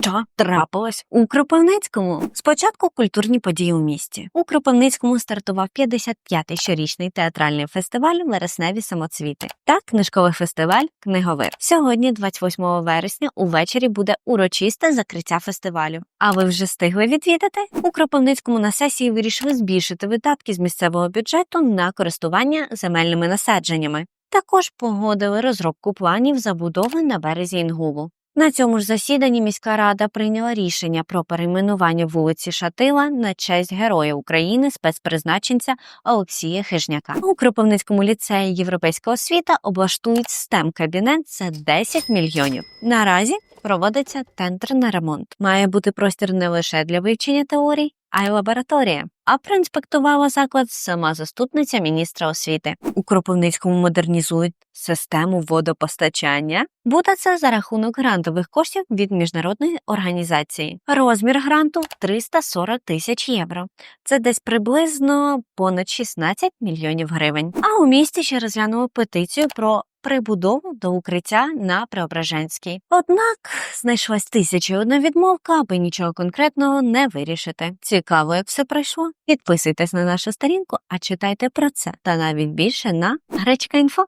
Що трапилось у Кропивницькому? Спочатку культурні події у місті. У Кропивницькому стартував 55-й щорічний театральний фестиваль Вересневі самоцвіти та книжковий фестиваль Книговир. Сьогодні, 28 вересня, увечері буде урочисте закриття фестивалю. А ви вже встигли відвідати? У Кропивницькому на сесії вирішили збільшити видатки з місцевого бюджету на користування земельними насадженнями. Також погодили розробку планів забудови на березі Інгулу. На цьому ж засіданні міська рада прийняла рішення про перейменування вулиці Шатила на честь Героя України спецпризначенця Олексія Хижняка. У Кропивницькому ліцеї Європейська освіта облаштують stem кабінет за 10 мільйонів. Наразі проводиться тендер на ремонт. Має бути простір не лише для вивчення теорій, а й лабораторія. А проінспектувала заклад сама заступниця міністра освіти. У Кропивницькому модернізують систему водопостачання. Буде це за рахунок грантових коштів від міжнародної організації. Розмір гранту 340 тисяч євро. Це десь приблизно понад 16 мільйонів гривень. А у місті ще розглянули петицію про прибудову до укриття на Преображенській. Однак знайшлась тисяча і одна відмовка, аби нічого конкретного не вирішити. Цікаво, як все пройшло. Підписуйтесь на нашу сторінку, а читайте про це та навіть більше на Гречка.Інфо.